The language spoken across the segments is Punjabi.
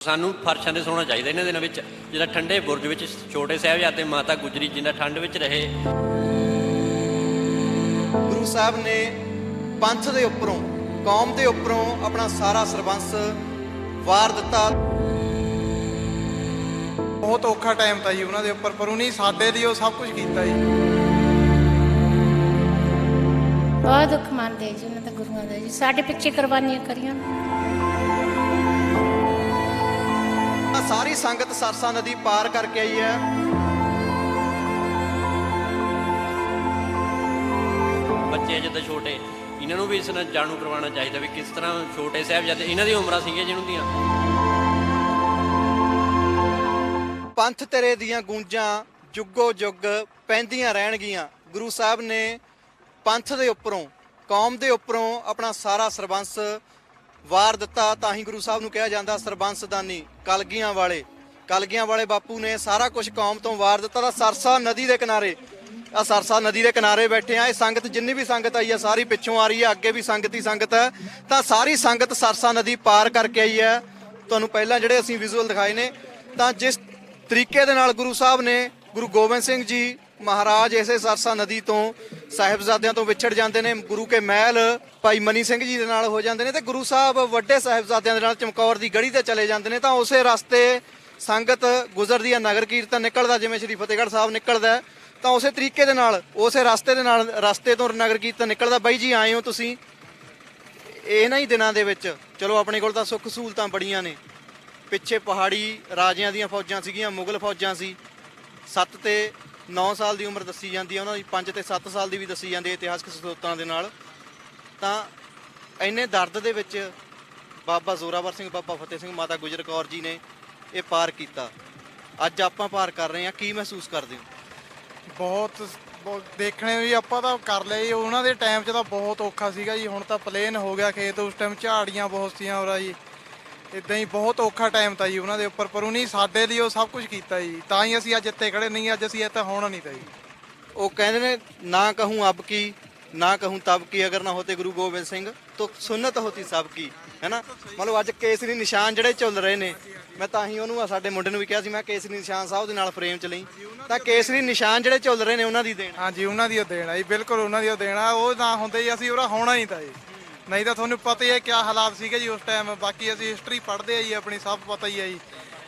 ਸਾਨੂੰ ਫਰਸ਼ਾਂ ਤੇ ਸੌਣਾ ਚਾਹੀਦਾ ਇਹਨਾਂ ਦਿਨਾਂ ਵਿੱਚ ਜਿਹੜਾ ਠੰਡੇ ਬੁਰਜ ਵਿੱਚ ਛੋਟੇ ਸਾਹਿਬਜ਼ਾਦੇ ਮਾਤਾ ਗੁਜਰੀ ਜਿੰਦਾ ਠੰਡ ਵਿੱਚ ਰਹੇ। ਗੁਰੂ ਸਾਹਿਬ ਨੇ ਪੰਥ ਦੇ ਉੱਪਰੋਂ ਕੌਮ ਦੇ ਉੱਪਰੋਂ ਆਪਣਾ ਸਾਰਾ ਸਰਬੰਸ ਵਾਰ ਦਿੱਤਾ। ਬਹੁਤ ਔਖਾ ਟਾਈਮ ਤਾਂ ਜੀ ਉਹਨਾਂ ਦੇ ਉੱਪਰ ਪਰ ਉਹਨੇ ਸਾਡੇ ਲਈ ਉਹ ਸਭ ਕੁਝ ਕੀਤਾ ਜੀ। ਬਹੁਤ ਦੁੱਖ ਮੰਨਦੇ ਜੀ ਉਹਨਾਂ ਦਾ ਗੁਰੂਆਂ ਦਾ ਜੀ। ਸਾਡੇ ਪਿੱਛੇ ਕੁਰਬਾਨੀਆਂ ਕਰੀਆਂ। ਸਾਰੀ ਸੰਗਤ ਸਰਸਾ ਨਦੀ ਪਾਰ ਕਰਕੇ ਆਈ ਹੈ। ਬੱਚੇ ਜਿੱਦਾਂ ਛੋਟੇ ਇਹਨਾਂ ਨੂੰ ਵੀ ਇਸ ਨਾਲ ਜਾਣੂ ਕਰਵਾਉਣਾ ਚਾਹੀਦਾ ਵੀ ਕਿਸ ਤਰ੍ਹਾਂ ਛੋਟੇ ਸਾਹਿਬਜ਼ਾਦੇ ਇਹਨਾਂ ਦੀ ਉਮਰਾਂ ਸੀਗੀਆਂ ਜਿਹਨਾਂ ਦੀਆਂ। ਪੰਥ ਤੇਰੇ ਦੀਆਂ ਗੂੰਜਾਂ ਜੁਗੋ ਜੁਗ ਪੈਂਦੀਆਂ ਰਹਿਣਗੀਆਂ। ਗੁਰੂ ਸਾਹਿਬ ਨੇ ਪੰਥ ਦੇ ਉੱਪਰੋਂ ਕੌਮ ਦੇ ਉੱਪਰੋਂ ਆਪਣਾ ਸਾਰਾ ਸਰਬੰਸ ਵਾਰ ਦਿੱਤਾ, ਤਾਂ ਹੀ ਗੁਰੂ ਸਾਹਿਬ ਨੂੰ ਕਿਹਾ ਜਾਂਦਾ ਸਰਬੰਸਦਾਨੀ ਕਲਗੀਆਂ ਵਾਲੇ। ਕਲਗੀਆਂ ਵਾਲੇ ਬਾਪੂ ਨੇ ਸਾਰਾ ਕੁਝ ਕੌਮ ਤੋਂ ਵਾਰ ਦਿੱਤਾ, ਤਾਂ ਸਰਸਾ ਨਦੀ ਦੇ ਕਿਨਾਰੇ ਆ ਸਰਸਾ ਨਦੀ ਦੇ ਕਿਨਾਰੇ ਬੈਠੇ ਆ। ਇਹ ਸੰਗਤ ਜਿੰਨੀ ਵੀ ਸੰਗਤ ਆਈ ਆ, ਸਾਰੀ ਪਿੱਛੋਂ ਆ ਰਹੀ ਹੈ ਅੱਗੇ ਵੀ ਸੰਗਤ ਹੀ ਸੰਗਤ ਹੈ ਤਾਂ ਸਾਰੀ ਸੰਗਤ ਸਰਸਾ ਨਦੀ ਪਾਰ ਕਰਕੇ ਆਈ ਹੈ ਤੁਹਾਨੂੰ ਪਹਿਲਾਂ ਜਿਹੜੇ ਅਸੀਂ ਵਿਜ਼ੂਅਲ ਦਿਖਾਏ ਨੇ, ਤਾਂ ਜਿਸ ਤਰੀਕੇ ਦੇ ਨਾਲ ਗੁਰੂ ਸਾਹਿਬ ਨੇ, ਗੁਰੂ ਗੋਬਿੰਦ ਸਿੰਘ ਜੀ ਮਹਾਰਾਜ ਇਸੇ ਸਰਸਾ ਨਦੀ ਤੋਂ ਸਾਹਿਬਜ਼ਾਦਿਆਂ ਤੋਂ ਵਿਛੜ ਜਾਂਦੇ ਨੇ। ਗੁਰੂ ਕੇ ਮਹਿਲ ਭਾਈ ਮਨੀ ਸਿੰਘ ਜੀ ਦੇ ਨਾਲ ਹੋ ਜਾਂਦੇ ਨੇ ਤੇ ਗੁਰੂ ਸਾਹਿਬ ਵੱਡੇ ਸਾਹਿਬਜ਼ਾਦਿਆਂ ਦੇ ਨਾਲ ਚਮਕੌਰ ਦੀ ਗੜੀ ਤੇ ਚਲੇ ਜਾਂਦੇ ਨੇ। ਤਾਂ ਉਸੇ ਰਸਤੇ ਸੰਗਤ ਗੁਜ਼ਰਦੀ ਹੈ ਨਗਰ ਕੀਰਤਨ ਨਿਕਲਦਾ, ਜਿਵੇਂ ਸ਼੍ਰੀ ਫਤਿਹਗੜ੍ਹ ਸਾਹਿਬ ਨਿਕਲਦਾ ਤਾਂ ਉਸੇ ਤਰੀਕੇ ਦੇ ਨਾਲ, ਉਸੇ ਰਸਤੇ ਦੇ ਨਾਲ, ਰਸਤੇ ਤੋਂ ਨਗਰ ਕੀਰਤਨ ਨਿਕਲਦਾ। ਬਾਈ ਜੀ, ਆਏ ਹੋ ਤੁਸੀਂ ਇਹਨਾਂ ਹੀ ਦਿਨਾਂ ਦੇ ਵਿੱਚ। ਚਲੋ, ਆਪਣੇ ਕੋਲ ਤਾਂ ਸੁੱਖ ਸਹੂਲਤਾਂ ਬੜੀਆਂ ਨੇ। ਪਿੱਛੇ ਪਹਾੜੀ ਰਾਜਿਆਂ ਦੀਆਂ ਫੌਜਾਂ ਸੀਗੀਆਂ, ਮੁਗਲ ਫੌਜਾਂ ਸੀ। ਸੱਤ ਤੇ 9 ਸਾਲ ਦੀ ਉਮਰ ਦੱਸੀ ਜਾਂਦੀ ਹੈ, ਉਹਨਾਂ ਦੀ 5 ਤੇ 7 ਸਾਲ ਦੀ ਵੀ ਦੱਸੀ ਜਾਂਦੀ ਹੈ ਇਤਿਹਾਸਕ ਸਰੋਤਾਂ ਦੇ ਨਾਲ। ਤਾਂ ਇੰਨੇ ਦਰਦ ਦੇ ਵਿੱਚ ਬਾਬਾ ਜ਼ੋਰਾਵਰ ਸਿੰਘ, ਬਾਬਾ ਫਤਿਹ ਸਿੰਘ, ਮਾਤਾ ਗੁਜਰ ਕੌਰ ਜੀ ਨੇ ਇਹ ਪਾਰ ਕੀਤਾ। ਅੱਜ ਆਪਾਂ ਪਾਰ ਕਰ ਰਹੇ ਹਾਂ, ਕੀ ਮਹਿਸੂਸ ਕਰਦੇ ਹੋ? ਬਹੁਤ ਬਹੁਤ ਦੇਖਣੇ ਵੀ ਆਪਾਂ ਤਾਂ ਕਰ ਲਿਆ ਜੀ, ਉਹਨਾਂ ਦੇ ਟਾਈਮ 'ਚ ਤਾਂ ਬਹੁਤ ਔਖਾ ਸੀਗਾ ਜੀ, ਹੁਣ ਤਾਂ ਪਲੇਨ ਹੋ ਗਿਆ ਖੇਤ, ਉਸ ਟਾਈਮ ਝਾੜੀਆਂ ਬਹੁਤ ਸੀਆਂ ਉਰਾ ਜੀ। ਇਦਾਂ ਹੀ ਬਹੁਤ ਔਖਾ ਟਾਈਮ ਤਾਂ ਜੀ ਉਹਨਾਂ ਦੇ ਉੱਪਰ ਪਰ ਉਹਨੇ ਸਾਡੇ ਲਈ ਉਹ ਸਭ ਕੁਝ ਕੀਤਾ ਜੀ। ਤਾਂ ਹੀ ਅਸੀਂ ਅੱਜ ਇੱਥੇ ਖੜੇ ਨਹੀਂ ਅੱਜ ਅਸੀਂ ਇੱਥੇ ਹੋਣਾ ਨਹੀਂ ਤਾਂ ਜੀ। ਉਹ ਕਹਿੰਦੇ ਨੇ ਨਾ ਕਹੂੰ ਅਬ ਕੀ ਨਾ ਕਹੂੰ ਤਬ ਕੀ ਅਗਰ ਨਾ ਹੋਤੇ ਗੁਰੂ ਗੋਬਿੰਦ ਸਿੰਘ ਤਾਂ ਸੁਨਨਤ ਹੋਤੀ ਸਭ ਕੀ ਹੈਨਾ? ਮਤਲਬ ਅੱਜ ਕੇਸਰੀ ਨਿਸ਼ਾਨ ਜਿਹੜੇ ਚੱਲ ਰਹੇ ਨੇ ਮੈਂ ਤਾਂ ਹੀ ਉਹਨੂੰ ਆ ਸਾਡੇ ਮੁੰਡੇ ਨੂੰ ਵੀ ਕਿਹਾ ਸੀ ਮੈਂ ਕੇਸਰੀ ਨਿਸ਼ਾਨ ਸਾਹਿਬ ਦੇ ਨਾਲ ਫਰੇਮ ਚ ਲਈ। ਤਾਂ ਕੇਸਰੀ ਨਿਸ਼ਾਨ ਜਿਹੜੇ ਚੱਲ ਰਹੇ ਨੇ ਉਹਨਾਂ ਦੀ ਦੇਣ। ਹਾਂਜੀ ਉਹਨਾਂ ਦੀ ਉਹ ਦੇਣਾ ਜੀ ਬਿਲਕੁਲ ਉਹਨਾਂ ਦੀ ਉਹ ਦੇਣਾ ਉਹ ਨਾ ਹੁੰਦੇ ਜੀ ਅਸੀਂ ਉਹਦਾ ਹੋਣਾ ਹੀ ਤਾਂ ਜੀ। ਨਹੀਂ ਤਾਂ ਤੁਹਾਨੂੰ ਪਤਾ ਹੀ ਹੈ ਕੀ ਹਾਲਾਤ ਸੀਗੇ ਜੀ ਉਸ ਟਾਈਮ ਬਾਕੀ ਅਸੀਂ ਹਿਸਟਰੀ ਪੜ੍ਹਦੇ ਆ ਜੀ ਆਪਣੀ ਸਭ ਪਤਾ ਹੀ ਹੈ ਜੀ।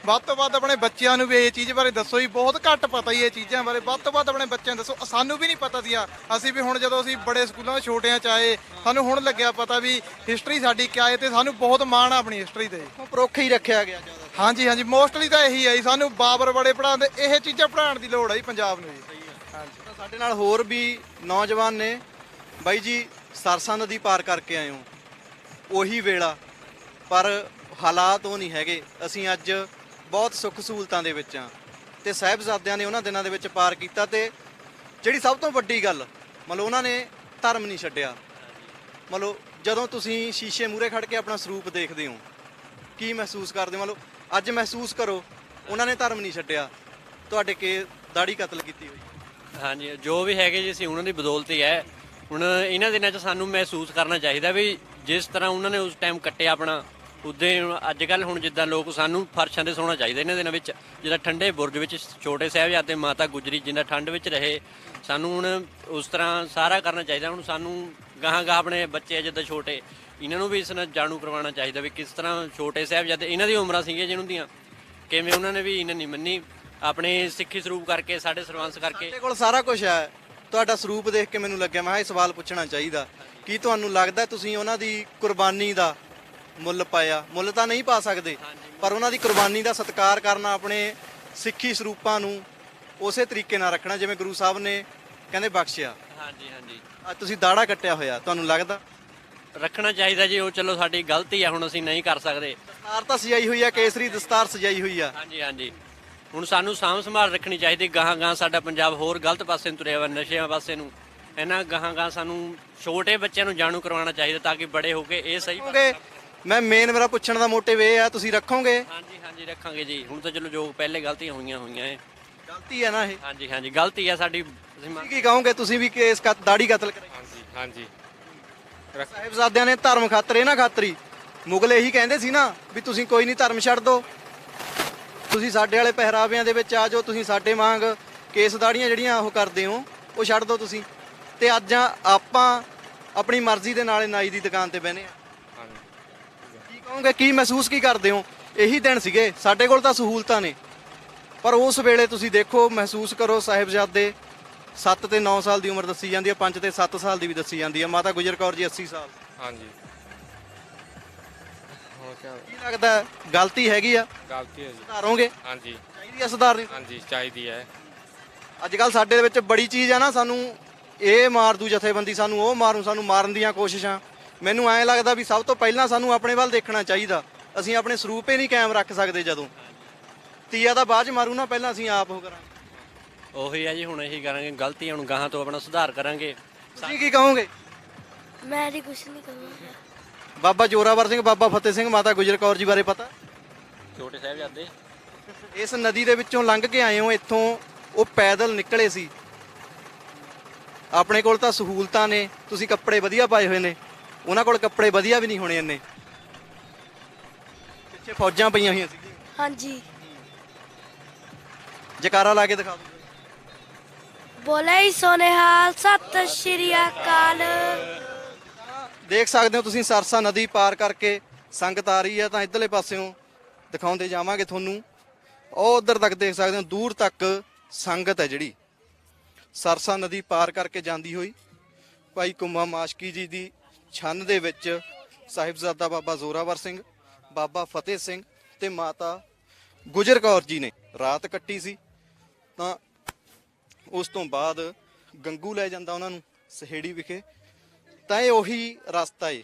ਵੱਧ ਤੋਂ ਵੱਧ ਆਪਣੇ ਬੱਚਿਆਂ ਨੂੰ ਵੀ ਇਹ ਚੀਜ਼ ਬਾਰੇ ਦੱਸੋ ਜੀ ਬਹੁਤ ਘੱਟ ਪਤਾ ਹੀ ਇਹ ਚੀਜ਼ਾਂ ਬਾਰੇ। ਵੱਧ ਤੋਂ ਵੱਧ ਆਪਣੇ ਬੱਚਿਆਂ ਨੂੰ ਦੱਸੋ। ਸਾਨੂੰ ਵੀ ਨਹੀਂ ਪਤਾ ਸੀ ਆ ਅਸੀਂ ਵੀ ਹੁਣ ਜਦੋਂ ਅਸੀਂ ਬੜੇ ਸਕੂਲਾਂ ਛੋਟਿਆਂ ਚ ਆਏ ਸਾਨੂੰ ਹੁਣ ਲੱਗਿਆ ਪਤਾ ਵੀ ਹਿਸਟਰੀ ਸਾਡੀ ਕਿਆ ਹੈ ਤੇ ਸਾਨੂੰ ਬਹੁਤ ਮਾਣ ਆ ਆਪਣੀ ਹਿਸਟਰੀ ਤੇ। ਪਰੋਖ ਹੀ ਰੱਖਿਆ ਗਿਆ ਜ਼ਿਆਦਾ। ਹਾਂਜੀ ਹਾਂਜੀ। ਮੋਸਟਲੀ ਤਾਂ ਇਹੀ ਹੈ ਜੀ। ਸਾਨੂੰ ਬਾਬਰ ਬੜੇ ਪੜਾਉਂਦੇ ਇਹ ਚੀਜ਼ਾਂ ਪੜਾਉਣ ਦੀ ਲੋੜ ਹੈ ਜੀ ਪੰਜਾਬ ਨੂੰ ਜੀ। ਹਾਂਜੀ ਸਾਡੇ ਨਾਲ ਹੋਰ ਵੀ ਨੌਜਵਾਨ ਨੇ। ਬਾਈ ਜੀ ਸਰਸਾ ਨਦੀ ਪਾਰ ਕਰਕੇ ਆਏ ਹੋ। ਉਹੀ ਵੇਲਾ। ਪਰ ਹਾਲਾਤ ਉਹ ਨਹੀਂ ਹੈਗੇ। ਅਸੀਂ ਅੱਜ ਬਹੁਤ ਸੁੱਖ ਸਹੂਲਤਾਂ ਦੇ ਵਿੱਚ ਆ ਤੇ ਸਾਹਿਬਜ਼ਾਦਿਆਂ ਨੇ ਉਹਨਾਂ ਦਿਨਾਂ ਦੇ ਵਿੱਚ ਪਾਰ ਕੀਤਾ ਤੇ ਜਿਹੜੀ ਸਭ ਤੋਂ ਵੱਡੀ ਗੱਲ, ਮਤਲਬ ਉਹਨਾਂ ਨੇ ਧਰਮ ਨਹੀਂ ਛੱਡਿਆ। ਮਤਲਬ ਜਦੋਂ ਤੁਸੀਂ ਸ਼ੀਸ਼ੇ ਮੂਹਰੇ ਖੜ ਕੇ ਆਪਣਾ ਸਰੂਪ ਦੇਖਦੇ ਹੋ, ਕੀ ਮਹਿਸੂਸ ਕਰਦੇ ਹੋ? ਮਤਲਬ ਅੱਜ ਮਹਿਸੂਸ ਕਰੋ, ਉਹਨਾਂ ਨੇ ਧਰਮ ਨਹੀਂ ਛੱਡਿਆ। ਤੁਹਾਡੇ ਕੇ ਦਾੜੀ ਕਤਲ ਕੀਤੀ ਹੋਈ ਹਾਂਜੀ, ਜੋ ਵੀ ਹੈਗੇ ਜੀ, ਅਸੀਂ ਉਹਨਾਂ ਦੀ ਬਦੌਲਤ ਹੀ ਹੈ। ਹੁਣ ਇਹਨਾਂ ਦਿਨਾਂ 'ਚ ਸਾਨੂੰ ਮਹਿਸੂਸ ਕਰਨਾ ਚਾਹੀਦਾ ਵੀ ਜਿਸ ਤਰ੍ਹਾਂ ਉਹਨਾਂ ਨੇ ਉਸ ਟਾਈਮ ਕੱਟਿਆ ਆਪਣਾ, ਉਦੋਂ ਅੱਜ ਕੱਲ ਹੁਣ ਜਿੱਦਾਂ ਲੋਕ ਸਾਨੂੰ ਫਰਸ਼ਾਂ ਤੇ ਸੌਣਾ ਚਾਹੀਦਾ ਇਹਨਾਂ ਦਿਨਾਂ ਵਿੱਚ ਜਿੱਦਾਂ ਠੰਡੇ ਬੁਰਜ ਵਿੱਚ ਛੋਟੇ ਸਾਹਿਬਜ਼ਾਦੇ ਮਾਤਾ ਗੁਜਰੀ ਜਿੰਨਾ ਠੰਡ ਵਿੱਚ ਰਹੇ, ਸਾਨੂੰ ਹੁਣ ਉਸ ਤਰ੍ਹਾਂ ਸਾਰਾ ਕਰਨਾ ਚਾਹੀਦਾ, ਹੁਣ ਸਾਨੂੰ ਗਾਹਾਂ ਗਾਹ ਆਪਣੇ ਬੱਚੇ ਜਿੱਦਾਂ ਛੋਟੇ, ਇਹਨਾਂ ਨੂੰ ਵੀ ਇਸ ਨਾਲ ਜਾਣੂ ਕਰਵਾਉਣਾ ਚਾਹੀਦਾ ਵੀ ਕਿਸ ਤਰ੍ਹਾਂ ਛੋਟੇ ਸਾਹਿਬਜ਼ਾਦੇ, ਇਹਨਾਂ ਦੀ ਉਮਰਾਂ ਸੀਗੀਆਂ ਜਿਹਨਾਂ ਦੀਆਂ ਕਿਵੇਂ ਉਹਨਾਂ ਨੇ ਵੀ ਇਹਨਾਂ ਨਹੀਂ ਮੰਨੀ, ਆਪਣੇ ਸਿੱਖੀ ਸਰੂਪ ਕਰਕੇ, ਸਾਡੇ ਸਰਵੰਸ ਕਰਕੇ। ਤੁਹਾਡੇ ਕੋਲ ਸਾਰਾ ਕੁਝ ਹੈ। ਤੁਹਾਡਾ ਸਰੂਪ ਦੇਖ ਕੇ ਮੈਨੂੰ ਲੱਗਿਆ ਮੈਂ ਕਿਹਾ ਇਹ ਸਵਾਲ ਪੁੱਛਣਾ ਚਾਹੀਦਾ। ਕੀ ਤੁਹਾਨੂੰ ਲੱਗਦਾ ਤੁਸੀਂ ਉਹਨਾਂ ਦੀ ਕੁਰਬਾਨੀ ਦਾ ਮੁੱਲ ਪਾਇਆ? ਮੁੱਲ ਤਾਂ ਨਹੀਂ ਪਾ ਸਕਦੇ ਪਰ ਉਹਨਾਂ ਦੀ ਕੁਰਬਾਨੀ ਦਾ ਸਤਿਕਾਰ ਕਰਨਾ ਆਪਣੇ ਸਿੱਖੀ ਸਰੂਪਾਂ ਨੂੰ ਉਸੇ ਤਰੀਕੇ ਨਾਲ ਰੱਖਣਾ ਜਿਵੇਂ ਗੁਰੂ ਸਾਹਿਬ ਨੇ ਕਹਿੰਦੇ ਬਖਸ਼ਿਆ। ਹਾਂਜੀ ਹਾਂਜੀ। ਅੱਜ ਤੁਸੀਂ ਦਾੜਾ ਕੱਟਿਆ ਹੋਇਆ ਤੁਹਾਨੂੰ ਲੱਗਦਾ? ਰੱਖਣਾ ਚਾਹੀਦਾ ਜੀ ਉਹ ਚਲੋ ਸਾਡੀ ਗਲਤੀ ਆ ਹੁਣ ਅਸੀਂ ਨਹੀਂ ਕਰ ਸਕਦੇ। ਦਸਤਾਰ ਤਾਂ ਸਜਾਈ ਹੋਈ ਆ ਕੇਸਰੀ ਦਸਤਾਰ ਸਜਾਈ ਹੋਈ ਆ। ਹਾਂਜੀ ਹਾਂਜੀ। ਹੁਣ ਸਾਨੂੰ ਸਾਂਭ ਸੰਭਾਲ ਰੱਖਣੀ ਚਾਹੀਦੀ ਗਾਹਾਂ ਗਾਹਾਂ ਸਾਡਾ ਪੰਜਾਬ ਹੋਰ ਗਲਤ ਪਾਸੇ ਨੂੰ ਤੁਰਿਆ ਵਾ ਨਸ਼ਿਆਂ ਪਾਸੇ ਨੂੰ। ਇਹਨਾਂ ਗਾਹਾਂ ਗਾਹਾਂ ਸਾਨੂੰ ਛੋਟੇ ਬੱਚਿਆਂ ਨੂੰ ਜਾਣੂ ਕਰਵਾਉਣਾ ਚਾਹੀਦਾ ਤਾਂ ਕਿ ਬੜੇ ਹੋ ਕੇ ਇਹ ਸਹੀ ਰੱਖੋਗੇ? ਮੈਂ ਮੇਨ ਮੇਰਾ ਪੁੱਛਣ ਦਾ ਮੋਟਿਵ ਇਹ ਆ ਤੁਸੀਂ ਰੱਖੋਗੇ? ਹਾਂਜੀ ਹਾਂਜੀ ਰੱਖਾਂਗੇ ਜੀ। ਹੁਣ ਤਾਂ ਚਲੋ ਜੋ ਪਹਿਲੇ ਗਲਤੀਆਂ ਹੋਈਆਂ ਹੋਈਆਂ ਏ ਗਲਤੀ ਹੈ ਨਾ ਇਹ? ਹਾਂਜੀ ਹਾਂਜੀ ਗਲਤੀ ਆ ਸਾਡੀ। ਮੰਨ- ਤੁਸੀਂ ਕੀ ਕਹੋਗੇ? ਤੁਸੀਂ ਵੀ ਕੇਸ ਕਤ ਦਾੜੀ ਕਤਲ ਕਰਾਈ ਹਾਂਜੀ ਹਾਂਜੀ। ਸਾਹਿਬਜ਼ਾਦਿਆਂ ਨੇ ਧਰਮ ਖਾਤਰ ਇਹ ਨਾ ਖਾਤਰੀ। ਮੁਗਲ ਇਹੀ ਕਹਿੰਦੇ ਸੀ ਨਾ ਵੀ ਤੁਸੀਂ ਕੋਈ ਨਹੀਂ ਧਰਮ ਛੱਡ ਦੋ। ਤੁਸੀਂ ਸਾਡੇ ਵਾਲੇ ਪਹਿਰਾਵਿਆਂ ਦੇ ਵਿੱਚ ਆ ਜਾਓ, ਤੁਸੀਂ ਸਾਡੇ ਵਾਂਗ ਕੇਸ ਦਾੜੀਆਂ ਜਿਹੜੀਆਂ ਉਹ ਕਰਦੇ ਹੋ, ਉਹ ਛੱਡ ਦਿਓ ਤੁਸੀਂ। ਤੇ ਅੱਜ ਆਪਾਂ ਆਪਣੀ ਮਰਜ਼ੀ ਦੇ ਨਾਲ ਨਾਈ ਦੀ ਦੁਕਾਨ ਤੇ ਬਹਿਨੇ ਆ ਕੀ ਕਹੋਗੇ, ਕੀ ਮਹਿਸੂਸ ਕੀ ਕਰਦੇ ਹੋ? ਇਹੀ ਦਿਨ ਸੀਗੇ, ਸਾਡੇ ਕੋਲ ਤਾਂ ਸਹੂਲਤਾਂ ਨੇ। ਪਰ ਉਸ ਵੇਲੇ ਤੁਸੀਂ ਦੇਖੋ, ਮਹਿਸੂਸ ਕਰੋ ਸਾਹਿਬਜ਼ਾਦੇ 7 ਤੇ 9 ਸਾਲ ਦੀ ਉਮਰ ਦੱਸੀ ਜਾਂਦੀ ਹੈ 5 ਤੇ 7 ਸਾਲ ਦੀ ਵੀ ਦੱਸੀ ਜਾਂਦੀ ਹੈ। ਮਾਤਾ ਗੁਜਰ ਕੌਰ ਜੀ 80 ਸਾਲ। ਹਾਂਜੀ। ਕੀ ਲੱਗਦਾ ਹੈ? ਗਲਤੀ ਹੈਗੀ ਆ? ਗਲਤੀ ਹੈ ਜੀ। ਸੁਧਾਰੋਗੇ? ਹਾਂਜੀ। ਚਾਹੀਦੀ ਆ ਸੁਧਾਰਨੀ ਹਾਂਜੀ ਚਾਹੀਦੀ ਹੈ। ਅੱਜ ਕੱਲ ਸਾਡੇ ਦੇ ਵਿੱਚ ਬੜੀ ਚੀਜ਼ ਆ ਨਾ ਸਾਨੂੰ ਇਹ ਮਾਰ ਦੂ ਜਥੇਬੰਦੀ ਸਾਨੂੰ ਉਹ ਮਾਰੂ ਸਾਨੂੰ ਮਾਰਨ ਦੀਆਂ ਕੋਸ਼ਿਸ਼ਾਂ। ਮੈਨੂੰ ਐਂ ਲੱਗਦਾ ਵੀ ਸਭ ਤੋਂ ਪਹਿਲਾਂ ਸਾਨੂੰ ਆਪਣੇ ਵੱਲ ਦੇਖਣਾ ਚਾਹੀਦਾ। ਅਸੀਂ ਆਪਣੇ ਸਰੂਪ ਹੀ ਨਹੀਂ ਕਾਇਮ ਰੱਖ ਸਕਦੇ ਜਦੋਂ। ਤੀਆ ਦਾ ਬਾਅਦ ਚ ਮਾਰੂ ਨਾ ਪਹਿਲਾਂ ਅਸੀਂ ਆਪ ਉਹ ਕਰਾਂਗੇ। ਉਹੀ ਆ ਜੀ ਹੁਣ ਇਹੀ ਕਰਾਂਗੇ। ਗਲਤੀਆਂ ਹੁਣ ਗਾਹਾਂ ਤੋਂ ਆਪਣਾ ਸੁਧਾਰ ਕਰਾਂਗੇ। ਤੁਸੀਂ ਕੀ ਕਹੋਗੇ? ਮੈਂ ਨਹੀਂ ਕੁਛ ਨਹੀਂ ਕਰੂੰਗਾ ਬਾਬਾ ਜੋਰਾਵਰ ਸਿੰਘ ਬਾਬਾ ਫਤਿਹ ਸਿੰਘ ਮਾਤਾ ਗੁਜਰ ਕੌਰ ਜੀ ਬਾਰੇ ਪਤਾ? ਛੋਟੇ ਸਾਹਿਬਜ਼ਾਦੇ। ਇਸ ਨਦੀ ਦੇ ਵਿੱਚੋਂ ਲੰਘ ਕੇ ਆਏ ਹੋ ਇੱਥੋਂ ਉਹ ਪੈਦਲ ਨਿਕਲੇ ਸੀ। ਆਪਣੇ ਕੋਲ ਤਾਂ ਸਹੂਲਤਾਂ ਨੇ ਤੁਸੀਂ ਕੱਪੜੇ ਵਧੀਆ ਪਾਏ ਹੋਏ ਨੇ। ਉਹਨਾਂ ਕੋਲ ਕੱਪੜੇ ਵਧੀਆ ਵੀ ਨਹੀਂ ਹੋਣੇ ਇੰਨੇ। ਪਿੱਛੇ ਫੌਜਾਂ ਪਈਆਂ ਹੋਈਆਂ ਸੀ ਹਾਂਜੀ। ਜਕਾਰਾ ਲਾ ਕੇ ਦਿਖਾ ਦਿਓ। ਬੋਲੇ ਹੀ ਸੋਨੇਹਾਲ ਸਤਿ ਸ਼੍ਰੀ ਅਕਾਲ। ਦੇਖ ਸਕਦੇ ਹੋ ਤੁਸੀਂ ਸਰਸਾ ਨਦੀ ਪਾਰ ਕਰਕੇ ਸੰਗਤ ਆ ਰਹੀ ਹੈ ਤਾਂ ਇਧਰਲੇ ਪਾਸਿਓਂ ਦਿਖਾਉਂਦੇ ਜਾਵਾਂਗੇ ਤੁਹਾਨੂੰ। ਉਹ ਉਧਰ ਤੱਕ ਦੇਖ ਸਕਦੇ ਹੋ, ਦੂਰ ਤੱਕ ਸੰਗਤ ਹੈ ਜਿਹੜੀ। ਸਰਸਾ ਨਦੀ ਪਾਰ ਕਰਕੇ ਜਾਂਦੀ ਹੋਈ। ਭਾਈ ਕੁੰਮਾ ਮਾਸ਼ਕੀ ਜੀ ਦੀ ਛੰਨ ਦੇ ਵਿੱਚ ਸਾਹਿਬਜ਼ਾਦਾ ਬਾਬਾ ਜ਼ੋਰਾਵਰ ਸਿੰਘ, ਬਾਬਾ ਫਤਿਹ ਸਿੰਘ ਤੇ ਮਾਤਾ ਗੁਜਰ ਕੌਰ ਜੀ ਨੇ ਰਾਤ ਕੱਟੀ ਸੀ। ਤਾਂ ਉਸ ਤੋਂ ਬਾਅਦ ਗੰਗੂ ਲੈ ਜਾਂਦਾ ਉਹਨਾਂ ਨੂੰ ਸਹੇੜੀ ਵਿਖੇ। ਤਾਂ ਇਹ ਉਹੀ ਰਸਤਾ ਏ,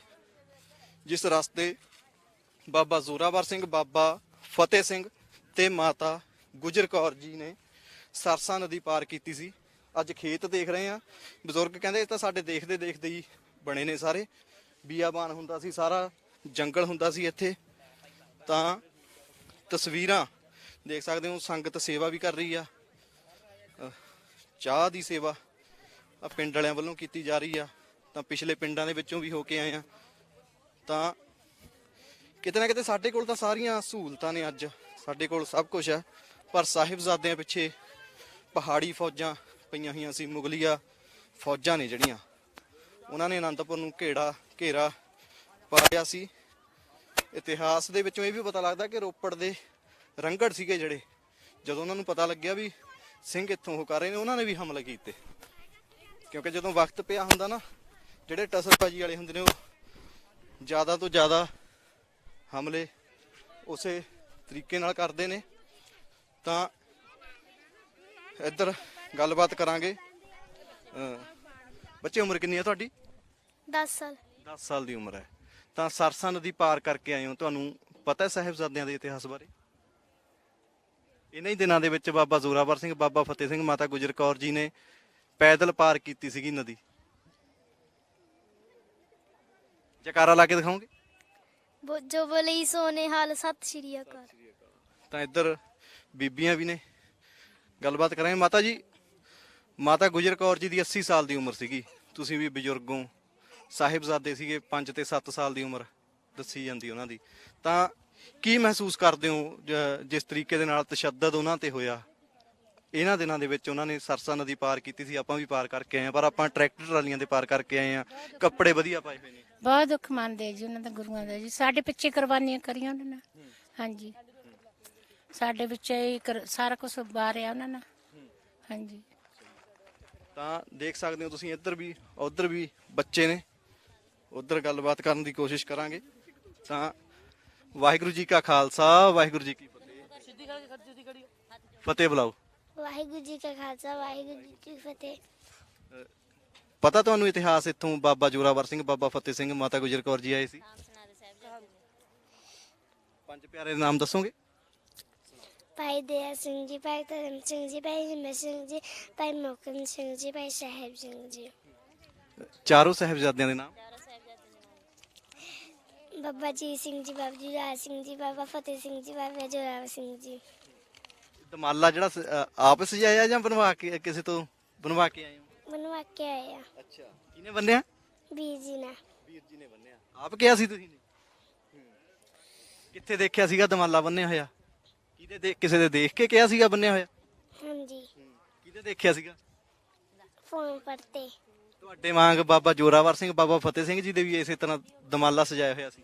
ਜਿਸ ਰਸਤੇ ਬਾਬਾ ਜ਼ੋਰਾਵਰ ਸਿੰਘ, ਬਾਬਾ ਫਤਿਹ ਸਿੰਘ ਤੇ ਮਾਤਾ ਗੁਜਰ ਕੌਰ ਜੀ ਨੇ ਸਰਸਾ ਨਦੀ ਪਾਰ ਕੀਤੀ ਸੀ। ਅੱਜ ਖੇਤ ਦੇਖ ਰਹੇ ਆ ਬਜ਼ੁਰਗ ਕਹਿੰਦੇ ਇਹ ਤਾਂ ਸਾਡੇ ਦੇਖਦੇ ਦੇਖਦੇ ਹੀ ਬਣੇ ਨੇ ਸਾਰੇ। ਬੀਆਬਾਨ ਹੁੰਦਾ ਸੀ, ਸਾਰਾ ਜੰਗਲ ਹੁੰਦਾ ਸੀ ਇੱਥੇ। ਤਾਂ ਤਸਵੀਰਾਂ ਦੇਖ ਸਕਦੇ ਹੋ, ਸੰਗਤ ਸੇਵਾ ਵੀ ਕਰ ਰਹੀ ਆ। ਚਾਹ ਦੀ ਸੇਵਾ ਆ ਪਿੰਡ ਵਾਲਿਆਂ ਵੱਲੋਂ ਕੀਤੀ ਜਾ ਰਹੀ ਆ। ਤਾਂ ਪਿਛਲੇ ਪਿੰਡਾਂ ਦੇ ਵਿੱਚੋਂ ਵੀ ਹੋ ਕੇ ਆਏ ਆ। ਤਾਂ ਕਿਤੇ ਨਾ ਕਿਤੇ ਸਾਡੇ ਕੋਲ ਤਾਂ ਸਾਰੀਆਂ ਸਹੂਲਤਾਂ ਨੇ ਅੱਜ। ਸਾਡੇ ਕੋਲ ਸਭ ਕੁਝ ਹੈ ਪਰ ਸਾਹਿਬਜ਼ਾਦਿਆਂ ਪਿੱਛੇ ਪਹਾੜੀ ਫੌਜਾਂ ਪਈਆਂ ਹੋਈਆਂ ਸੀ, ਮੁਗਲੀਆ ਫੌਜਾਂ ਨੇ ਜਿਹੜੀਆਂ। ਉਹਨਾਂ ਨੇ ਅਨੰਦਪੁਰ ਨੂੰ ਘੇੜਾ, ਘੇਰਾ ਪਾਇਆ ਸੀ। ਇਤਿਹਾਸ ਦੇ ਵਿੱਚੋਂ ਇਹ ਵੀ ਪਤਾ ਲੱਗਦਾ ਕਿ ਰੋਪੜ ਦੇ ਰੰਗੜ ਸੀਗੇ ਜਿਹੜੇ। ਜਦੋਂ ਉਹਨਾਂ ਨੂੰ ਪਤਾ ਲੱਗਿਆ ਵੀ ਸਿੰਘ ਇੱਥੋਂ ਹੋ ਕਰ ਰਹੇ ਨੇ, ਉਹਨਾਂ ਨੇ ਵੀ ਹਮਲੇ ਕੀਤੇ। ਕਿਉਂਕਿ ਜਦੋਂ ਵਕਤ ਪਿਆ ਹੁੰਦਾ ਨਾ ਜਿਹੜੇ ਟਸਰਬਾਜੀ ਵਾਲੇ ਹੁੰਦੇ ਨੇ ਉਹ ਜ਼ਿਆਦਾ ਤੋਂ ਜ਼ਿਆਦਾ ਹਮਲੇ ਉਸੇ ਤਰੀਕੇ ਨਾਲ ਕਰਦੇ ਨੇ। ਤਾਂ ਇੱਧਰ ਗੱਲਬਾਤ ਕਰਾਂਗੇ। ਬੱਚੇ ਉਮਰ ਕਿੰਨੀ ਹੈ ਤੁਹਾਡੀ? 10 ਸਾਲ। 10 ਸਾਲ ਦੀ ਉਮਰ ਹੈ। ਤਾਂ ਸਰਸਾ ਨਦੀ ਪਾਰ ਕਰਕੇ ਆਏ ਹੋ। ਤੁਹਾਨੂੰ ਪਤਾ ਹੈ ਸਾਹਿਬਜ਼ਾਦਿਆਂ ਦੇ ਇਤਿਹਾਸ ਬਾਰੇ? ਇਹਨਾਂ ਹੀ ਦਿਨਾਂ ਦੇ ਵਿੱਚ ਬਾਬਾ ਜ਼ੋਰਾਵਰ ਸਿੰਘ ਬਾਬਾ ਫਤਿਹ ਸਿੰਘ ਮਾਤਾ ਗੁਜਰ ਕੌਰ ਜੀ ਨੇ ਪੈਦਲ ਪਾਰ ਕੀਤੀ ਸੀਗੀ ਨਦੀ। ਜਕਾਰਾ ਲਾ ਕੇ ਦਿਖਾਓਗੇ? ਬੋ- ਜੋ ਬੋਲੇ ਹੀ ਸੋਨੇਹਾਲ ਸਤਿ ਸ਼੍ਰੀ ਅਕਾਲ। ਤਾਂ ਇੱਧਰ ਬੀਬੀਆਂ ਵੀ ਨੇ। ਗੱਲਬਾਤ ਕਰਾਂਗੇ। ਮਾਤਾ ਜੀ ਮਾਤਾ ਗੁਜਰ ਕੌਰ ਜੀ ਦੀ 80 ਸਾਲ ਦੀ ਉਮਰ ਸੀਗੀ। ਤੁਸੀਂ ਵੀ ਬਜ਼ੁਰਗੋਂ ਸਾਹਿਬਜ਼ਾਦੇ ਸੀਗੇ 5 ਤੇ 7 ਸਾਲ ਦੀ ਉਮਰ ਦੱਸੀ ਜਾਂਦੀ ਉਹਨਾਂ ਦੀ। ਤਾਂ ਕੀ ਮਹਿਸੂਸ ਕਰਦੇ ਹੋ ਜ- ਜਿਸ ਤਰੀਕੇ ਦੇ ਨਾਲ ਤਸ਼ੱਦਦ ਉਹਨਾਂ ਤੇ ਹੋਇਆ? ਇਹਨਾਂ ਦਿਨਾਂ ਦੇ ਵਿੱਚ ਉਹਨਾਂ ਨੇ ਸਰਸਾ ਨਦੀ ਪਾਰ ਕੀਤੀ ਸੀ। ਆਪਾਂ ਵੀ ਪਾਰ ਕਰਕੇ ਆਏ ਆ ਪਰ ਆਪਾਂ ਟਰੈਕਟਰ ਟਰਾਲੀਆਂ ਦੇ ਪਾਰ ਕਰਕੇ ਆਏ ਆ ਕੱਪੜੇ ਵਧੀਆ ਪਾਏ ਹੋਏ ਨੇ। ਬਹੁਤ ਦੁੱਖ ਮੰਨਦੇ ਜੀ ਉਹਨਾਂ ਦਾ ਗੁਰੂਆਂ ਦਾ ਜੀ। ਸਾਡੇ ਪਿੱਛੇ ਕੁਰਬਾਨੀਆਂ ਕਰੀਆਂ ਉਹਨਾਂ ਨੇ। ਹਾਂਜੀ। ਸਾਡੇ ਵਿੱਚ ਹੀ ਕਰ- ਸਾਰਾ ਕੁਝ ਬਾਰਿਆ ਉਹਨਾਂ ਨੇ। ਹਾਂਜੀ। ਤਾਂ ਦੇਖ ਸਕਦੇ ਹੋ ਤੁਸੀਂ ਇੱਧਰ ਵੀ ਉੱਧਰ ਵੀ ਬੱਚੇ ਨੇ। ਉੱਧਰ ਗੱਲਬਾਤ ਕਰਨ ਦੀ ਕੋਸ਼ਿਸ਼ ਕਰਾਂਗੇ। ਤਾਂ ਵਾਹਿਗੁਰੂ ਜੀ ਕਾ ਖਾਲਸਾ ਵਾਹਿਗੁਰੂ ਜੀ ਕੀ ਫਤਿਹ। ਫਤਿਹ ਬੁਲਾਓ। ਵਾਹਿਗੁਰੂ ਜੀ ਕਾ ਖਾਲਸਾ ਵਾਹਿਗੁਰੂ ਜੀ ਕੀ ਫਤਿਹ। ਪਤਾ ਤੁਹਾਨੂੰ ਇਤਿਹਾਸ ਇੱਥੋਂ ਬਾਬਾ ਜੋਰਾਵਰ ਸਿੰਘ ਬਾਬਾ ਫਤਿਹ ਸਿੰਘ ਮਾਤਾ ਗੁਜਰ ਕੌਰ ਜੀ ਆਏ ਸੀ? ਪੰਜ ਪਿਆਰੇ ਦੇ ਨਾਮ ਦੱਸੋਗੇ? ਭਾਈ ਦਇਆ ਸਿੰਘ ਜੀ ਭਾਈ ਧਰਮ ਸਿੰਘ ਜੀ ਭਾਈ ਹਿੰਮਤ ਸਿੰਘ ਜੀ ਭਾਈ ਮੋਕਮ ਸਿੰਘ ਜੀ ਭਾਈ ਸਾਹਿਬ ਸਿੰਘ ਜੀ। ਚਾਰੋਂ ਸਾਹਿਬਜ਼ਾਦਿਆਂ ਦੇ ਨਾਮ। ਬਾਬਾ ਜੀ ਸਿੰਘ ਜੀ ਬਾਬਾ ਜੀ ਰਾਜ ਸਿੰਘ ਜੀ ਬਾਬਾ ਫਤਿਹ ਸਿੰਘ ਜੀ ਬਾਬਾ ਜੋਰਾਵਰ ਸਿੰਘ ਜੀ। ਦਮਾਲਾ ਜਿਹੜਾ ਸ- ਅ, ਆਪ ਸਜਾਇਆ ਜਾਂ ਬਣਵਾ ਕੇ ਕਿਸੇ ਤੋਂ ਬਣਵਾ ਕੇ ਆਏ ਹੋ? ਬਣਵਾ ਕੇ ਆਏ ਆ। ਅੱਛਾ। ਕਿਹਨੇ ਬੰਨਿਆ? ਵੀਰ ਜੀ ਨਾਲ ਵੀਰ ਜੀ ਨੇ ਬੰਨਿਆ। ਆਪ ਕਿਹਾ ਸੀ ਤੁਸੀਂ ਨੇ? ਕਿੱਥੇ ਦੇਖਿਆ ਸੀਗਾ ਦਮਾਲਾ ਬੰਨਿਆ ਹੋਇਆ? ਕਿਹਦੇ ਕਿਤੇ ਦੇ ਕਿਸੇ ਦੇ ਦੇਖ ਕੇ ਕਿਹਾ ਸੀਗਾ ਬੰਨਿਆ ਹੋਇਆ? ਹਾਂਜੀ। ਕਿਤੇ ਦੇਖਿਆ ਸੀਗਾ? ਫੋਨ ਪੜਤੇ ਤੁਹਾਡੇ ਵਾਂਗ ਬਾਬਾ ਜੋਰਾਵਰ ਸਿੰਘ ਬਾਬਾ ਫਤਿਹ ਸਿੰਘ ਜੀ ਦੇ ਵੀ ਇਸੇ ਤਰ੍ਹਾਂ ਦਮਾਲਾ ਸਜਾਇਆ ਹੋਇਆ ਸੀ।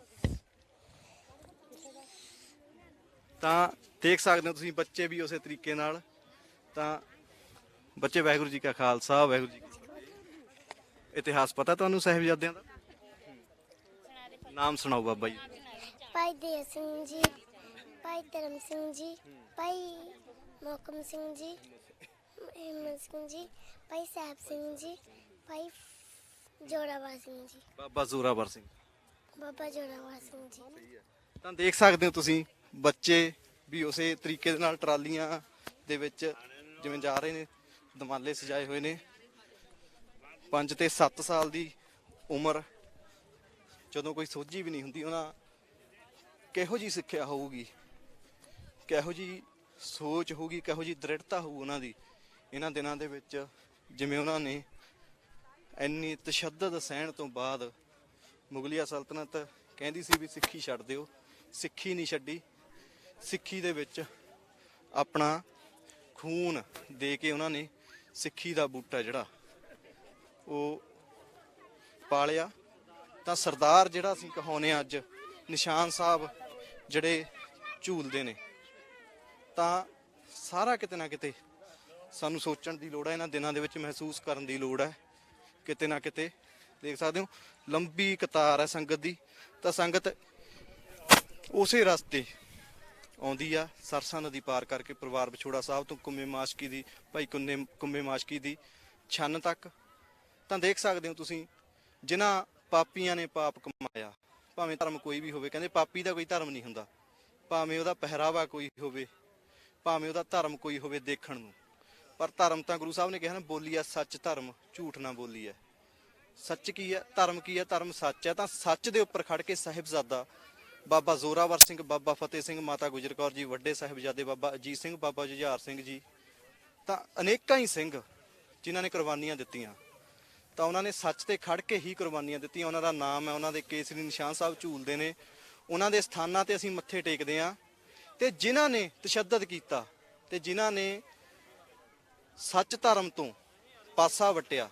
ਤਾਂ ਦੇਖ ਸਕਦੇ ਹੋ ਤੁਸੀਂ ਬੱਚੇ ਵੀ ਉਸੇ ਤਰੀਕੇ ਨਾਲ। ਤਾਂ ਬੱਚੇ ਵਾਹਿਗੁਰੂ ਜੀ ਕਾ ਖਾਲਸਾ ਵਾਹਿਗੁਰੂ ਜੀ ਕੀ ਫਤਿਹ। ਇਤਿਹਾਸ ਪਤਾ ਤੁਹਾਨੂੰ ਸਾਹਿਬਜ਼ਾਦਿਆਂ ਦਾ? ਨਾਮ ਸੁਣਾਓ ਬਾਬਾ ਜੀ। ਭਾਈ ਦੇਵ ਸਿੰਘ ਜੀ ਭਾਈ ਧਰਮ ਸਿੰਘ ਜੀ ਭਾਈ ਮੋਕਮ ਸਿੰਘ ਜੀ ਹਿੰਮਤ ਸਿੰਘ ਜੀ ਭਾਈ ਸਾਹਿਬ ਸਿੰਘ ਜੀ ਭਾਈ ਜੋਰਾਵਰ ਸਿੰਘ ਜੀ। ਬਾਬਾ ਜ਼ੋਰਾਵਰ ਸਿੰਘ। ਬਾਬਾ ਜੋਰਾਵਰ ਸਿੰਘ ਜੀ। ਤਾਂ ਦੇਖ ਸਕਦੇ ਹੋ ਤੁਸੀਂ ਬੱਚੇ ਵੀ ਉਸੇ ਤਰੀਕੇ ਦੇ ਨਾਲ ਟਰਾਲੀਆਂ ਦੇ ਵਿੱਚ ਜਿਵੇਂ ਜਾ ਰਹੇ ਨੇ। ਦਮਾਲੇ ਸਜਾਏ ਹੋਏ ਨੇ। 5 ਤੇ 7 ਸਾਲ ਦੀ ਉਮਰ, ਜਦੋਂ ਕੋਈ ਸੋਝੀ ਵੀ ਨਹੀਂ ਹੁੰਦੀ, ਉਹਨਾਂ ਕਿਹੋ ਜੀ ਸਿੱਖਿਆ ਹੋਊਗੀ? ਕਿਹੋ ਜੀ ਸੋਚ ਹੋਊਗੀ, ਕਿਹੋ ਜੀ ਦ੍ਰਿੜਤਾ ਹੋਊ ਉਹਨਾਂ ਦੀ? ਇਹਨਾਂ ਦਿਨਾਂ ਦੇ ਵਿੱਚ ਜਿਵੇਂ ਉਹਨਾਂ ਨੇ ਇੰਨੀ ਤਸ਼ੱਦਦ ਸਹਿਣ ਤੋਂ ਬਾਅਦ ਮੁਗਲਿਆ ਸਲਤਨਤ ਕਹਿੰਦੀ ਸੀ ਵੀ ਸਿੱਖੀ ਛੱਡ ਦਿਓ, ਸਿੱਖੀ ਨਹੀਂ ਛੱਡੀ। ਸਿੱਖੀ ਦੇ ਵਿੱਚ ਆਪਣਾ ਖੂਨ ਦੇ ਕੇ ਉਹਨਾਂ ਨੇ ਸਿੱਖੀ ਦਾ ਬੂਟਾ ਜਿਹੜਾ, ਉਹ ਪਾਲਿਆ। ਤਾਂ ਸਰਦਾਰ ਜਿਹੜਾ ਅਸੀਂ ਕਹਾਉਨੇ ਆ ਅੱਜ, ਨਿਸ਼ਾਨ ਸਾਹਿਬ ਜਿਹੜੇ ਝੂਲਦੇ ਨੇ, ਤਾਂ ਸਾਰਾ ਕਿਤੇ ਨਾ ਕਿਤੇ ਸਾਨੂੰ ਸੋਚਣ ਦੀ ਲੋੜ ਹੈ, ਇਹਨਾਂ ਦਿਨਾਂ ਦੇ ਵਿੱਚ ਮਹਿਸੂਸ ਕਰਨ ਦੀ ਲੋੜ ਹੈ। ਕਿਤੇ ਨਾ ਕਿਤੇ, ਦੇਖ ਸਕਦੇ ਹੋ, ਲੰਬੀ ਕਤਾਰ ਹੈ ਸੰਗਤ ਦੀ। ਤਾਂ ਸੰਗਤ ਉਸੇ ਰਸਤੇ ਆਉਂਦੀ ਆ ਸਰਸਾ ਨਦੀ ਪਾਰ ਕਰਕੇ ਪਰਿਵਾਰ ਵਿਛੋੜਾ ਸਾਹਿਬ ਤੋਂ ਕੁੰਮੇ ਮਾਸ਼ਕੀ ਦੀ, ਭਾਈ ਕੁੰਨੇ, ਕੁੰਮੇ ਮਾਸ਼ਕੀ ਦੀ ਛੰਨ ਤੱਕ। ਤਾਂ ਦੇਖ ਸਕਦੇ ਹੋ ਤੁਸੀਂ, ਜਿਨ੍ਹਾਂ ਪਾਪੀਆਂ ਨੇ ਪਾਪ ਕਮਾਇਆ, ਭਾਵੇਂ ਧਰਮ ਕੋਈ ਵੀ ਹੋਵੇ, ਕਹਿੰਦੇ ਪਾਪੀ ਦਾ ਕੋਈ ਧਰਮ ਨਹੀਂ ਹੁੰਦਾ। ਭਾਵੇਂ ਉਹਦਾ ਪਹਿਰਾਵਾ ਕੋਈ ਹੋਵੇ, ਭਾਵੇਂ ਉਹਦਾ ਧਰਮ ਕੋਈ ਹੋਵੇ ਦੇਖਣ ਨੂੰ। ਪਰ ਧਰਮ ਤਾਂ ਗੁਰੂ ਸਾਹਿਬ ਨੇ ਕਿਹਾ ਨਾ, ਬੋਲੀ ਆ ਸੱਚ ਧਰਮ, ਝੂਠ ਨਾ ਬੋਲੀ ਹੈ ਸੱਚ ਕੀ ਹੈ ਧਰਮ ਕੀ ਹੈ ਧਰਮ ਸੱਚ ਹੈ ਤਾਂ ਸੱਚ ਦੇ ਉੱਪਰ ਖੜ ਕੇ ਸਾਹਿਬਜ਼ਾਦਾ ਬਾਬਾ ਜ਼ੋਰਾਵਰ ਸਿੰਘ, ਬਾਬਾ ਫਤਿਹ ਸਿੰਘ, ਮਾਤਾ ਗੁਜਰ ਕੌਰ ਜੀ, ਵੱਡੇ ਸਾਹਿਬਜ਼ਾਦੇ ਬਾਬਾ ਅਜੀਤ ਸਿੰਘ, ਬਾਬਾ ਜੁਝਾਰ ਸਿੰਘ ਜੀ। ਤਾਂ ਅਨੇਕਾਂ ਹੀ ਸਿੰਘ ਜਿਨ੍ਹਾਂ ਨੇ ਕੁਰਬਾਨੀਆਂ ਦਿੱਤੀਆਂ। ਤਾਂ ਉਹਨਾਂ ਨੇ ਸੱਚ ਤੇ ਖੜ ਕੇ ਹੀ ਕੁਰਬਾਨੀਆਂ ਦਿੱਤੀਆਂ। ਉਹਨਾਂ ਦਾ ਨਾਮ ਹੈ, ਉਹਨਾਂ ਦੇ ਕੇਸਰੀ ਨਿਸ਼ਾਨ ਸਾਹਿਬ ਝੂਲਦੇ ਨੇ। ਉਹਨਾਂ ਦੇ ਸਥਾਨਾਂ ਤੇ ਅਸੀਂ ਮੱਥੇ ਟੇਕਦੇ ਹਾਂ। ਤੇ ਜਿਨ੍ਹਾਂ ਨੇ ਤਸ਼ੱਦਦ ਕੀਤਾ ਤੇ ਜਿਨ੍ਹਾਂ ਨੇ ਸੱਚ ਧਰਮ ਤੋਂ ਪਾਸਾ ਵਟਿਆ,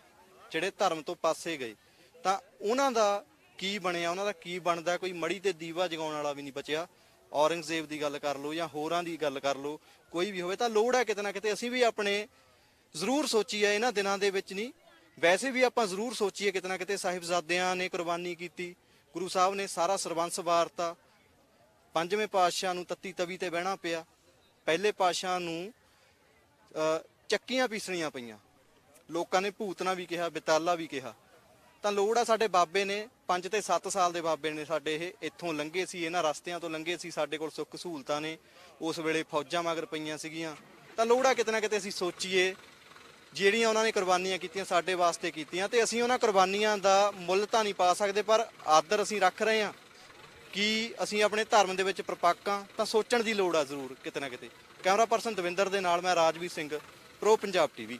ਜਿਹੜੇ ਧਰਮ ਤੋਂ ਪਾਸੇ ਗਏ, ਤਾਂ ਉਹਨਾਂ ਦਾ ਕੀ ਬਣਿਆ ਉਹਨਾਂ ਦਾ ਕੀ ਬਣਦਾ ਕੋਈ ਮੜੀ ਤੇ ਦੀਵਾ ਜਗਾਉਣ ਵਾਲਾ ਵੀ ਨਹੀਂ ਬਚਿਆ। ਔਰੰਗਜ਼ੇਬ ਦੀ ਗੱਲ ਕਰ ਲਓ ਜਾਂ ਹੋਰਾਂ ਦੀ ਗੱਲ ਕਰ ਲਓ ਕੋਈ ਵੀ ਹੋਵੇ ਤਾਂ ਲੋੜ ਹੈ ਕਿਤੇ ਨਾ ਕਿਤੇ ਅਸੀਂ ਵੀ ਆਪਣੇ ਜ਼ਰੂਰ ਸੋਚੀਏ ਇਹਨਾਂ ਦਿਨਾਂ ਦੇ ਵਿੱਚ ਨਹੀਂ। ਵੈਸੇ ਵੀ ਆਪਾਂ ਜ਼ਰੂਰ ਸੋਚੀਏ ਕਿਤੇ ਨਾ ਕਿਤੇ ਸਾਹਿਬਜ਼ਾਦਿਆਂ ਨੇ ਕੁਰਬਾਨੀ ਕੀਤੀ ਗੁਰੂ ਸਾਹਿਬ ਨੇ ਸਾਰਾ ਸਰਬੰਸ ਵਾਰਤਾ ਪੰਜਵੇਂ ਪਾਤਸ਼ਾਹ ਨੂੰ ਤੱਤੀ ਤਵੀ ਤੇ ਬਹਿਣਾ ਪਿਆ ਪਹਿਲੇ ਪਾਤਸ਼ਾਹ ਨੂੰ ਅ, ਚੱਕੀਆਂ ਪੀਸਣੀਆਂ ਪਈਆਂ। ਲੋਕਾਂ ਨੇ ਭੂਤਨਾ ਵੀ ਕਿਹਾ ਬਿਤਾਲਾ ਵੀ ਕਿਹਾ। ਤਾਂ ਲੋੜ ਆ ਸਾਡੇ ਬਾਬੇ ਨੇ 5 ਤੇ 7 ਸਾਲ ਦੇ ਬਾਬੇ ਨੇ ਸਾਡੇ ਇਹ, ਇੱਥੋਂ ਲੰਘੇ ਸੀ, ਇਹਨਾਂ ਰਸਤਿਆਂ ਤੋਂ ਲੰਘੇ ਸੀ, ਸਾਡੇ ਕੋਲ ਸੁੱਖ ਸਹੂਲਤਾਂ ਨੇ, ਉਸ ਵੇਲੇ ਫੌਜਾਂ ਮਗਰ ਪਈਆਂ ਸੀਗੀਆਂ। ਤਾਂ ਲੋੜ ਆ ਕਿਤੇ ਨਾ ਕਿਤੇ ਅਸੀਂ ਸੋਚੀਏ, ਜਿਹੜੀਆਂ ਉਹਨਾਂ ਨੇ ਕੁਰਬਾਨੀਆਂ ਕੀਤੀਆਂ ਸਾਡੇ ਵਾਸਤੇ ਕੀਤੀਆਂ, ਤੇ ਅਸੀਂ ਉਹਨਾਂ ਕੁਰਬਾਨੀਆਂ ਦਾ ਮੁੱਲ ਤਾਂ ਨਹੀਂ ਪਾ ਸਕਦੇ, ਪਰ ਆਦਰ ਅਸੀਂ ਰੱਖ ਰਹੇ ਹਾਂ ਕਿ ਅਸੀਂ ਆਪਣੇ ਧਰਮ ਦੇ ਵਿੱਚ ਪ੍ਰਪੱਕ ਹਾਂ, ਤਾਂ ਸੋਚਣ ਦੀ ਲੋੜ ਆ ਜ਼ਰੂਰ ਕਿਤੇ ਨਾ ਕਿਤੇ। ਕੈਮਰਾ ਪਰਸਨ ਦਵਿੰਦਰ ਦੇ ਨਾਲ ਮੈਂ ਰਾਜਵੀਰ ਸਿੰਘ, ਪ੍ਰੋ ਪੰਜਾਬ ਟੀਵੀ।